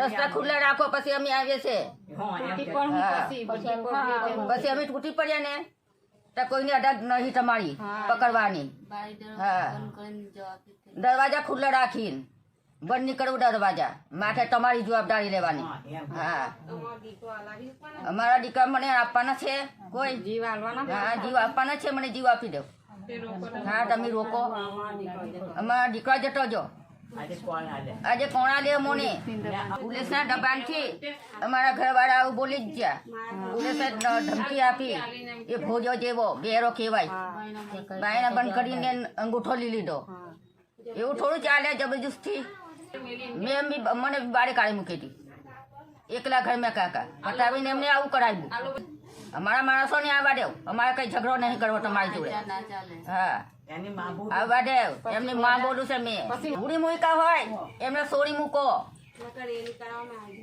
રસ્તા ખુલ્લા રાખો પછી અમે આવીએ છે હા. પછી અમે તૂટી પડ્યા ને તો કોઈની અડગ નહીં તમારી પકડવાની. હા. દરવાજા ખુલ્લા રાખીને. બંધ નીકળવું દરવાજા. માથે તમારી જવાબદારી લેવાની. હા અમારા દીકરા મને આપવાના છે. કોઈ? જીવ હા જીવ આપવાના છે મને જીવ આપી દો. હા તમે રોકો. અમારા દીકરા જતો જો. આજે કોણ આલે? મોને પોલીસના દબાણથી અમારા ઘરવાળા આવું બોલી જ ગયા. પોલીસ ધમકી આપી. એ ભોજો જેવો, ગેરો કહેવાય. બાયણા બંધ કરીને અંગૂઠો લઈ લીધો. એવું થોડું ચાલે જબરજસ્તી. મેં બી, મને બારે કાઢી મૂકી હતી. એકલા ઘર મેં કાકા. હટાવીને એમને આવું કરાવ્યું. અમારા માણસોને આવવા દેવ અમારે કઈ ઝઘડો નહીં કરવો તમારી જોડે. હા. આવવા દેવ એમની માં બોલું છે મેં. ઉડી મૂકા હોય એમને સોરી મૂકો.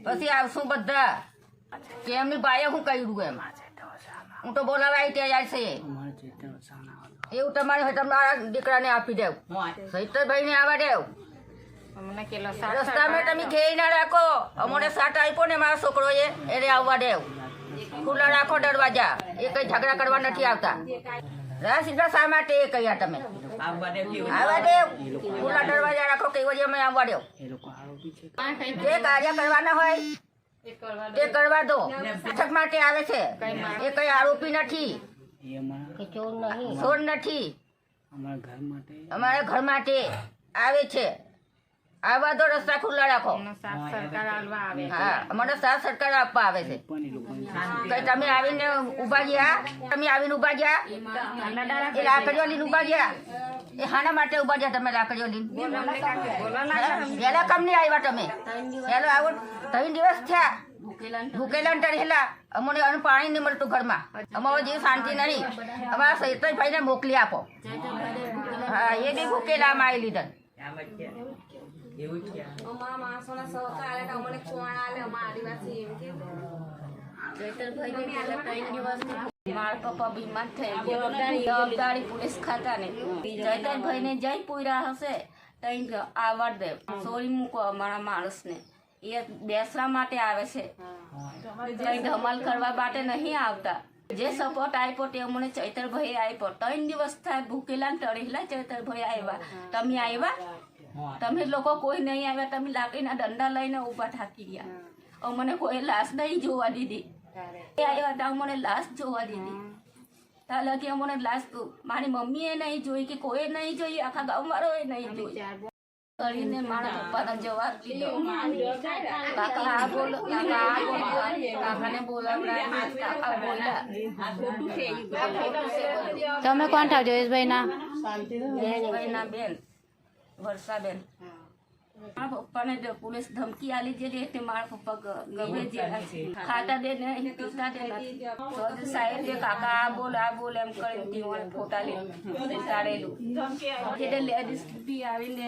પછી આવશું બધા. કે એમની બાએ શું કર્યું એમ? હું તો બોલાવાય તૈયાર છે. એવું તમારે તમારા દીકરાને આપી દેવ. ભાઈ ને આવવા દેવ. અમને કેલો રસ્તામાં તમે ઘેરી ના રાખો. અમને સાટ આપ્યો ને મારા છોકરોએ એને આવવા દેવ. ખુલ્લા રાખો દરવાજા. એ કઈ ઝઘડા કરવા નથી આવતા. રા સીધા શા માટે કહ્યા તમે. આવવા દેવ ખુલ્લા દરવાજા રાખો કઈ વજે અમે આવવા દેવ જે કાર્ય કરવાના હોય તે કરવા દો. બેઠક માટે આવે છે. એ કઈ આરોપી નથી. ચોર નથી. અમારા ઘર માટે આવે છે. આવવા તો રસ્તા ખુલ્લા રાખો. અમને આવે હા મને સાત સરકાર આપવા આવે છે. કઈ તમે આવીને ઊભા ગયા તમે આવીને ઊભા ગયા એ લાકડીઓ લઈને ઊભા ગયા એ હાના માટે ઊભા ગયા તમે લાકડીઓ લઈને વહેલા કામ નહીં આવ્યા તમે. વહેલો આવો ત્રણ દિવસ થયા. ભૂકેલા ને ટરેલા અમને અન્ન પાણી નહીં મળતું ઘરમાં. અમારો જીવ શાંતિ નહીં. અમારા સૈતભાઈ ને મોકલી આપો. હા એ બી ભૂકેલા માં આવી લીધા અમારા માણસોના સહકાર આલે તો અમને કોણ આલે અમારા આદિવાસી એમ કે. મારા પપ્પા બીમાર થઈ ગયા. જવાબદારી પોલીસ ખાતાને જયતરભાઈ ને જઈ પૂર્યા હશે. તઈ આવડ દે. સોરી મૂકો અમારા માણસને. એ બેસવા માટે આવે છે. ધમાલ કરવા માટે નહીં આવતા. જે સપોર્ટ આપ્યો તે અમને ચૈતરભાઈ આપ્યો. ત્રણ દિવસ થાય ભૂકેલા ને ટળેલા ચૈતરભાઈ આવ્યા. તમે આવ્યા? તમે લોકો કોઈ નહીં આવ્યા. તમે લાકડીના દંડા લઈને ઊભા થાકી ગયા. અમને કોઈ લાશ નહીં જોવા દીધી. એ આવ્યા તા મને લાશ જોવા દીધી. ત્યાં લગી અમને લાશ મારી મમ્મીએ નહીં જોઈ કે કોઈ નહીં જોઈ, આખા ગામવાળાએ નહીં જોઈ. કરીને મારા પપ્પાનો જવાબ લીધો કાકા આ બોલો કાકા આ બોલો કાકાને બોલાવડા કાકા બોલ્યા તમે કોણ થાવ જયેશભાઈ ના? જયેશભાઈના બેન વર્ષાબેન. મારા પપ્પાને જો પોલીસ ધમકી આલી જેલી એટલે મારા પપ્પા ગ- ગભે જેલા છે. ખાતા દે ને અહીં પીતા દે નથી. તો જે સાહેબ જે કાકા આ બોલ આ બોલ એમ કરીને તેઓને ફોટા લે ઉતારેલું. એટલે લેડીઝ બી આવીને